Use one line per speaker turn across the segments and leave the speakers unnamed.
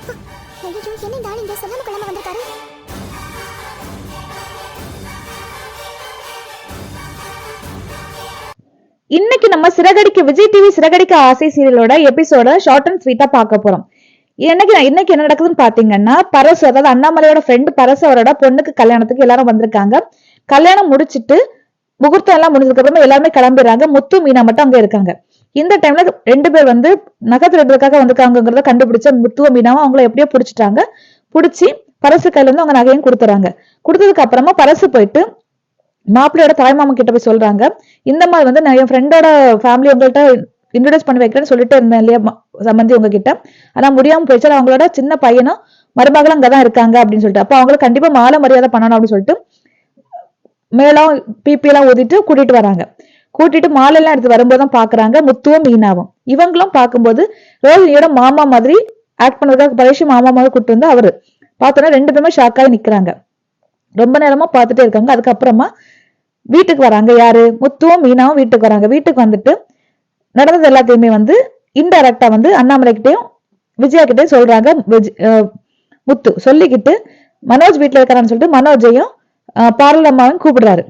ஐயோ என்ன இந்த ஆள் இங்க சொல்லாம கொள்ளாம வந்திருக்காரு?
இன்னைக்கு நம்ம சிறகடிக்க விஜய் டிவி சிறகடிக்க ஆசை சீரியலோட எபிசோட ஷார்ட் அண்ட் ஸ்வீட்டா பார்க்க போறோம். இன்னைக்கு இன்னைக்கு என்ன நடக்குதுன்னு பாத்தீங்கன்னா பரசு அதாவது அண்ணாமலையோட ஃப்ரெண்டு பரசு அவரோட பொண்ணுக்கு கல்யாணத்துக்கு எல்லாரும் வந்திருக்காங்க. கல்யாணம் முடிச்சிட்டு முகூர்த்தம் எல்லாம் முடிஞ்சதுக்கு அப்புறமா எல்லாருமே கிளம்பிடுறாங்க. முத்து மீனா மட்டும் அங்க இருக்காங்க. இந்த டைம்ல ரெண்டு பேர் வந்து நகை திருடுறதுக்காக வந்திருக்காங்கிறத கண்டுபிடிச்ச முத்துவ மீனாவும் அவங்கள எப்படியோ பிடிச்சிட்டாங்க. பிடிச்சி பரசு கையில இருந்து அவங்க நகையும் கொடுத்துறாங்க. கொடுத்ததுக்கு அப்புறமா பரசு போயிட்டு மாப்பிள்ளையோட தாய்மாமன் கிட்ட போய் சொல்றாங்க. இந்த மாதிரி வந்து நான் என் ஃப்ரெண்டோட ஃபேமிலி உங்கள்கிட்ட இன்ட்ரடியூஸ் பண்ணி வைக்கிறேன்னு சொல்லிட்டு இருந்தேன் இல்லையா சம்பந்தி உங்ககிட்ட. ஆனா முடியாம போயிடுச்சு. அவங்களோட சின்ன பையனும் மருமகளும் அங்கதான் இருக்காங்க அப்படின்னு சொல்லிட்டு. அப்போ அவங்களுக்கு கண்டிப்பா மாலை மரியாதை பண்ணணும் அப்படின்னு சொல்லிட்டு மேலும் பிபி எல்லாம் ஊதிட்டு கூட்டிட்டு வராங்க. கூட்டிட்டு மாலையெல்லாம் எடுத்து வரும்போது தான் பாக்குறாங்க. முத்துவும் மீனாவும். இவங்களும் பார்க்கும்போது ரோஹினியோட மாமா மாதிரி ஆக்ட் பண்ணதுக்காக பரேஷ் மாமா மாதிரி கூட்டு வந்து அவரு பார்த்தோன்னா ரெண்டு பேருமே ஷாக்காகி நிக்கிறாங்க. ரொம்ப நேரமா பார்த்துட்டே இருக்காங்க. அதுக்கப்புறமா வீட்டுக்கு வராங்க. யாரு? முத்துவும் மீனாவும் வீட்டுக்கு வராங்க. வீட்டுக்கு வந்துட்டு நடந்தது எல்லாத்தையுமே வந்து இன்டைரக்டா வந்து அண்ணாமலை கிட்டயும் விஜயா கிட்டையும் சொல்றாங்க. முத்து சொல்லிக்கிட்டு மனோஜ் வீட்டுல இருக்கிறான்னு சொல்லிட்டு மனோஜையும் அஹ் கூப்பிடுறாரு.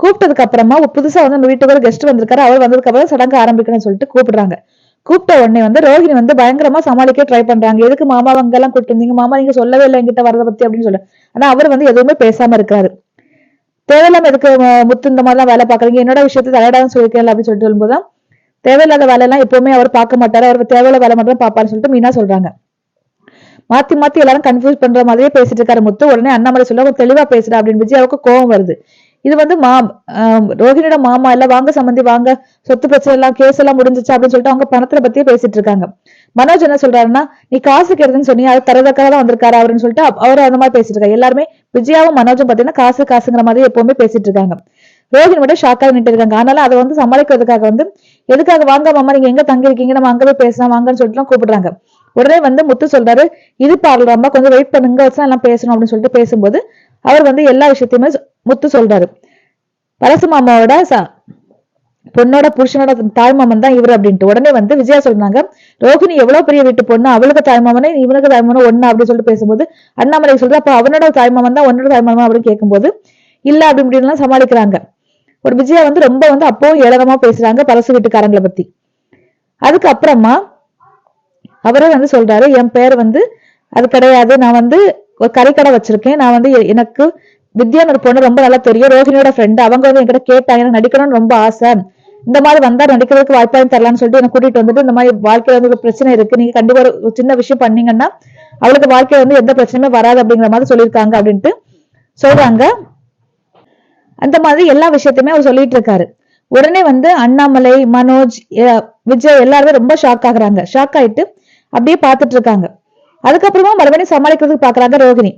கூப்பிட்டதுக்கு அப்புறமா புதுசா வந்து நம்ம வீட்டுக்கு ஒரு கெஸ்ட் வந்திருக்காரு. அவர் வந்ததுக்கு அப்புறம் சடங்கு ஆரம்பிக்கணும்னு சொல்லிட்டு கூப்பிடுறாங்க. கூப்பிட்ட உடனே வந்து ரோஹிணி வந்து பயங்கரமா சமாளிக்க ட்ரை பண்றாங்க. எதுக்கு மாமா அங்கெல்லாம் கூப்பிட்டு மாமா நீங்க சொல்லவே இல்லை என்கிட்ட வரதை பத்தி அப்படின்னு சொல்லு. ஆனா அவர் வந்து எதுவுமே பேசாம இருக்காரு தேவையில்லாம எதுக்கு முத்து இந்த மாதிரிலாம் வேலை பாக்குறீங்க என்னோட விஷயத்தை தலையிடான்னு சொல்லிருக்கேன் அப்படின்னு சொல்லிட்டு சொல்லும்போது தேவையில்லாத வேலை எல்லாம் எப்பவுமே அவர் பார்க்க மாட்டாரு. அவர் தேவையில்லாத வேலை மட்டும் பாப்பாருன்னு சொல்லிட்டு மீனா சொல்றாங்க. மாத்தி மாத்தி எல்லாரும் கன்ஃபியூஸ் பண்ற மாதிரியே பேசிட்டு இருக்காரு முத்து. உடனே அண்ணாமலை சொல்ல "கொஞ்சம் தெளிவா பேசுற அப்படின்னு விஜயாவுக்கு கோவம் வருது. இது வந்து மா ஆஹ் ரோஹிணியோட மாமா இல்ல வாங்க சம்பந்தி வாங்க. சொத்து பிரச்சனை எல்லாம் கேஸ் எல்லாம் முடிஞ்சிச்சு அப்படின்னு சொல்லிட்டு அவங்க பணத்தை பத்தியே பேசிட்டு இருக்காங்க. மனோஜ் என்ன சொல்றாருன்னா நீ காசு கேட்டதுன்னு சொன்னி அது தரதக்காக தான் வந்திருக்காரு? அவருன்னு சொல்லிட்டு அவர் அந்த மாதிரி பேசிட்டு இருக்காங்க எல்லாருமே விஜயாவும் மனோஜும் பாத்தீங்கன்னா காசு காசுங்கிற மாதிரி எப்பவுமே பேசிட்டு இருக்காங்க. ரோஹிணி மட்டும் ஷாக்காக நின்று இருக்காங்க. அதனால அதை வந்து சமாளிக்கிறதுக்காக வந்து எதுக்காக? வாங்க மாமா நீங்க எங்க தங்கி இருக்கீங்க நம்ம அங்கவே பேசலாம் வாங்கன்னு சொல்லிட்டு கூப்பிடுறாங்க. உடனே வந்து முத்து சொல்றாரு இது பார்லர் கொஞ்சம் வெயிட் பண்ணுங்க வச்சு எல்லாம் பேசணும் அப்படின்னு சொல்லிட்டு பேசும்போது அவர் வந்து எல்லா விஷயத்தையுமே முத்து சொல்றாரு. பரசு மாமாவோட பொண்ணோட புருஷனோட தாய்மாமன் தான் இவர் அப்படின்ட்டு. உடனே வந்து விஜயா சொல்றாங்க ரோஹிணி எவ்வளவு பெரிய வீட்டு பொண்ணு அவளுக்கு தாய்மாமனே இவனுக்கு தாய்மாமனும் ஒண்ணு அப்படின்னு சொல்லிட்டு பேசும்போது அண்ணாமலை சொல்ற அப்ப அவனோட தாய்மாமன் தான் உன்னோட தாய்மாமன் அப்படின்னு கேட்கும்போது இல்ல அப்படி இப்படின்லாம் சமாளிக்கிறாங்க. ஒரு விஜயா வந்து ரொம்ப வந்து அப்பவும் ஏளனமா பேசுறாங்க பரசு வீட்டுக்காரங்களை பத்தி. அதுக்கப்புறமா அவரே வந்து சொல்றாரு என் பேர் வந்து அது கிடையாது நான் வந்து ஒரு கறிக்கடை வச்சிருக்கேன் நான் வந்து எனக்கு வித்யான்னு ஒரு பொண்ணு ரொம்ப நல்லா தெரியும். ரோஹிணியோட ஃப்ரெண்டு அவங்க வந்து என்கிட்ட கேட்டாங்க. எனக்கு நடிக்கணும்னு ரொம்ப ஆசை. இந்த மாதிரி வந்தா நடிக்கிறதுக்கு வாய்ப்பாக தரலாம்னு சொல்லிட்டு என்ன கூட்டிட்டு வந்துட்டு இந்த மாதிரி வாழ்க்கையில வந்து ஒரு பிரச்சனை இருக்கு. நீங்க கண்டிப்பா ஒரு சின்ன விஷயம் பண்ணீங்கன்னா அவளுக்கு வாழ்க்கையில வந்து எந்த பிரச்சனையுமே வராது அப்படிங்கிற மாதிரி சொல்லியிருக்காங்க அப்படின்ட்டு சொல்றாங்க. அந்த மாதிரி எல்லா விஷயத்தையுமே அவர் சொல்லிட்டு இருக்காரு. உடனே வந்து அண்ணாமலை மனோஜ் விஜய் எல்லாருமே ரொம்ப ஷாக் ஆகுறாங்க. ஷாக் ஆயிட்டு அப்படியே பார்த்துட்டு இருக்காங்க. அதுக்கப்புறமா மறுபடியும் சமாளிக்கிறதுக்கு பாக்குறாங்க ரோகிணி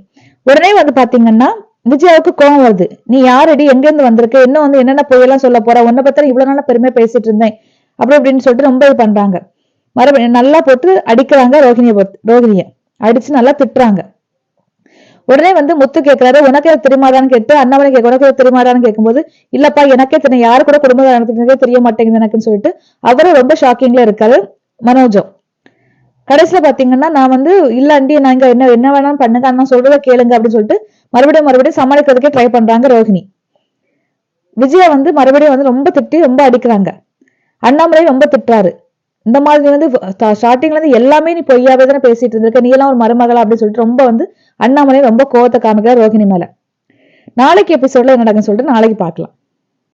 உடனே வந்து பாத்தீங்கன்னா விஜயாவுக்கு கோவம் வருது. நீ யாரடி? எங்க இருந்து வந்திருக்க? இன்னும் வந்து என்னென்ன பொய்யெல்லாம் சொல்ல போற? உன்னை பத்திர இவ்வளவு நாளா பெருமையா பேசிட்டு இருந்தேன். அப்படி அப்படின்னு சொல்லிட்டு ரொம்ப இது பண்றாங்க. மறுபடியும் நல்லா போட்டு அடிக்கிறாங்க ரோகிணியை பொறுத்து ரோகிணிய அடிச்சு நல்லா திட்டுறாங்க. உடனே வந்து முத்து கேக்குறாரு உனக்கு எனக்கு தெரியுமாதான்னு கேட்டு அண்ணாமலை கேட்க உனக்கு எனக்கு தெரியுமாதான்னு கேட்கும்போது இல்லப்பா எனக்கே தெரியும். யாரு கூட குடும்பம் நடத்தினதே தெரிய மாட்டேங்குது எனக்குன்னு சொல்லிட்டு அவரும் ரொம்ப ஷாக்கிங்ல இருக்காரு மனோஜம் கடைசியில பாத்தீங்கன்னா நான் வந்து இல்ல அண்டி நான் இங்க என்ன என்ன வேணாலும் பண்ணுங்க நான் சொல்றத கேளுங்க அப்படின்னு சொல்லிட்டு மறுபடியும் மறுபடியும் சமாளிக்கிறதுக்கே ட்ரை பண்றாங்க ரோஹிணி. விஜயா வந்து மறுபடியும் வந்து ரொம்ப திட்டி ரொம்ப அடிக்கிறாங்க. அண்ணாமலை ரொம்ப திட்டுறாரு. இந்த மாதிரி வந்து ஸ்டார்டிங்ல இருந்து எல்லாமே நீ பொய்யாவே தானே பேசிட்டு இருந்திருக்க நீ எல்லாம் ஒரு மருமகளா அப்படின்னு சொல்லிட்டு ரொம்ப வந்து அண்ணாமலை ரொம்ப கோவத்தை காமிக்கிறார் ரோஹிணி மேல. நாளைக்கு எபிசோட்ல என்ன நடக்குன்னு சொல்லிட்டு நாளைக்கு பார்க்கலாம்.